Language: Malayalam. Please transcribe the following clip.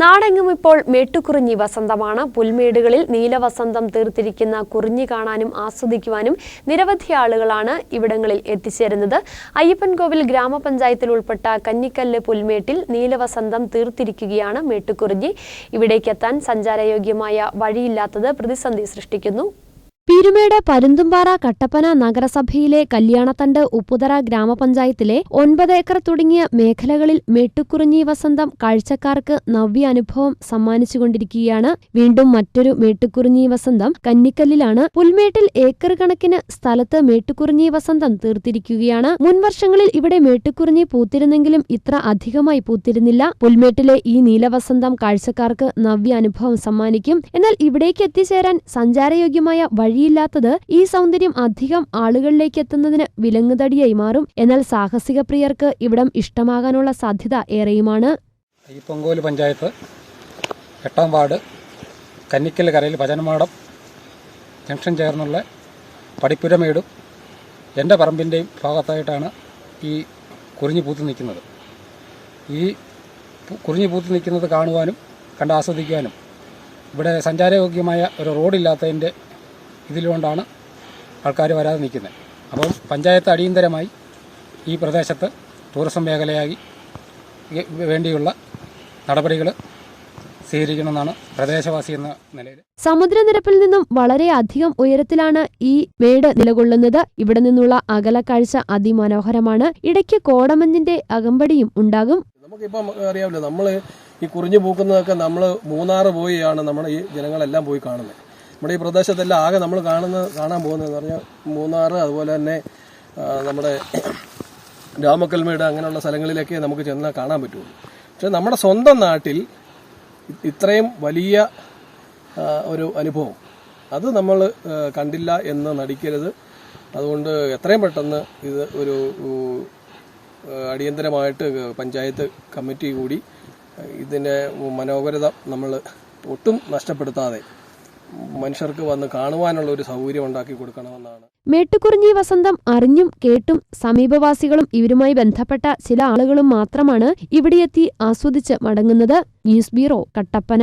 നാടെങ്ങും ഇപ്പോൾ മേട്ടുകുറിഞ്ഞി വസന്തമാണ്. പുൽമേടുകളിൽ നീലവസന്തം തീർത്തിരിക്കുന്ന കുറിഞ്ഞി കാണാനും ആസ്വദിക്കുവാനും നിരവധി ആളുകളാണ് ഇവിടങ്ങളിൽ എത്തിച്ചേരുന്നത്. അയ്യപ്പൻകോവിൽ ഗ്രാമപഞ്ചായത്തിൽ ഉൾപ്പെട്ട കന്നിക്കല്ല് പുൽമേട്ടിൽ നീലവസന്തം തീർത്തിരിക്കുകയാണ് മേട്ടുകുറിഞ്ഞി. ഇവിടേക്കെത്താൻ സഞ്ചാരയോഗ്യമായ വഴിയില്ലാത്തത് പ്രതിസന്ധി സൃഷ്ടിക്കുന്നു. പീരുമേട് പരുന്തുംപാറ കട്ടപ്പന നഗരസഭയിലെ കല്യാണത്തണ്ട് ഉപ്പുതറ ഗ്രാമപഞ്ചായത്തിലെ ഒൻപത് ഏക്കർ തുടങ്ങിയ മേഖലകളിൽ മേട്ടുക്കുറിഞ്ഞി വസന്തം കാഴ്ചക്കാർക്ക് നവ്യ അനുഭവം സമ്മാനിച്ചുകൊണ്ടിരിക്കുകയാണ്. വീണ്ടും മറ്റൊരു മേട്ടുക്കുറിഞ്ഞി വസന്തം കന്നിക്കല്ലിലാണ്. പുൽമേട്ടിൽ ഏക്കർ കണക്കിന് സ്ഥലത്ത് മേട്ടുക്കുറിഞ്ഞി വസന്തം തീർത്തിരിക്കുകയാണ്. മുൻവർഷങ്ങളിൽ ഇവിടെ മേട്ടുക്കുറിഞ്ഞി പൂത്തിരുന്നെങ്കിലും ഇത്ര അധികമായി പൂത്തിരുന്നില്ല. പുൽമേട്ടിലെ ഈ നീലവസന്തം കാഴ്ചക്കാർക്ക് നവ്യ അനുഭവം സമ്മാനിക്കും. എന്നാൽ ഇവിടേക്ക് എത്തിച്ചേരാൻ സഞ്ചാരയോഗ്യമായ വഴിയില്ലാത്തത് ഈ സൗന്ദര്യം അധികം ആളുകളിലേക്ക് എത്തുന്നതിന് വിലങ്ങുതടിയായി മാറും. എന്നാൽ സാഹസിക പ്രിയർക്ക് ഇവിടം ഇഷ്ടമാകാനുള്ള സാധ്യത ഏറെയുമാണ്. അയ്യപ്പങ്കോൽ പഞ്ചായത്ത് എട്ടാം വാർഡ് കന്നിക്കൽ കരയിൽ ഭജനമാടം ജംഗ്ഷൻ ചേർന്നുള്ള പടിപ്പുരമേടും എന്റെ പറമ്പിന്റെയും ഭാഗത്തായിട്ടാണ് ഈ കുറിഞ്ഞു പൂത്ത് നിൽക്കുന്നത്. ഈ കുറിഞ്ഞു പൂത്ത് നിൽക്കുന്നത് കാണുവാനും കണ്ട് ആസ്വദിക്കുവാനും ഇവിടെ സഞ്ചാരയോഗ്യമായ ഒരു റോഡില്ലാത്തതിന്റെ ഇതിലുകൊണ്ടാണ് ആൾക്കാർ വരാതെ നിൽക്കുന്നത്. അപ്പം പഞ്ചായത്ത് അടിയന്തരമായി ഈ പ്രദേശത്ത് ടൂറിസം മേഖലയായി വേണ്ടിയുള്ള നടപടികൾ സ്വീകരിക്കണമെന്നാണ് പ്രദേശവാസി എന്ന നിലയിൽ. സമുദ്രനിരപ്പിൽ നിന്നും വളരെ അധികം ഉയരത്തിലാണ് ഈ മേട് നിലകൊള്ളുന്നത്. ഇവിടെ നിന്നുള്ള അകലക്കാഴ്ച അതിമനോഹരമാണ്. ഇടയ്ക്ക് കോടമഞ്ഞിന്റെ അകമ്പടിയും ഉണ്ടാകും. നമുക്കിപ്പം അറിയാമല്ലോ നമ്മൾ ഈ കുറിഞ്ഞു പൂക്കുന്നതൊക്കെ നമ്മൾ മൂന്നാറ് പോയിയാണ് നമ്മുടെ ഈ ജനങ്ങളെല്ലാം പോയി കാണുന്നത്. നമ്മുടെ ഈ പ്രദേശത്തെല്ലാം ആകെ നമ്മൾ കാണുന്ന കാണാൻ പോകുന്നതെന്ന് പറഞ്ഞാൽ മൂന്നാർ അതുപോലെ തന്നെ നമ്മുടെ രാമക്കൽമേട് അങ്ങനെയുള്ള സ്ഥലങ്ങളിലൊക്കെ നമുക്ക് ചെന്നാൽ കാണാൻ പറ്റുള്ളൂ. പക്ഷെ നമ്മുടെ സ്വന്തം നാട്ടിൽ ഇത്രയും വലിയ ഒരു അനുഭവം. അത് നമ്മൾ കണ്ടില്ല എന്ന് നടിക്കരുത്. അതുകൊണ്ട് എത്രയും പെട്ടെന്ന് ഇത് ഒരു അടിയന്തരമായിട്ട് പഞ്ചായത്ത് കമ്മിറ്റി കൂടി ഇതിന്റെ മനോഹരത നമ്മൾ ഒട്ടും നഷ്ടപ്പെടുത്താതെ മനുഷ്യർക്ക് വന്ന് കാണുവാനുള്ള ഒരു സൗകര്യം ഉണ്ടാക്കി കൊടുക്കണമെന്നാണ്. മേട്ടുകുറിഞ്ഞി വസന്തം അറിഞ്ഞും കേട്ടും സമീപവാസികളും ഇവരുമായി ബന്ധപ്പെട്ട ചില ആളുകളും മാത്രമാണ് ഇവിടെയെത്തി ആസ്വദിച്ച് മടങ്ങുന്നത്. News bureau Kattappana.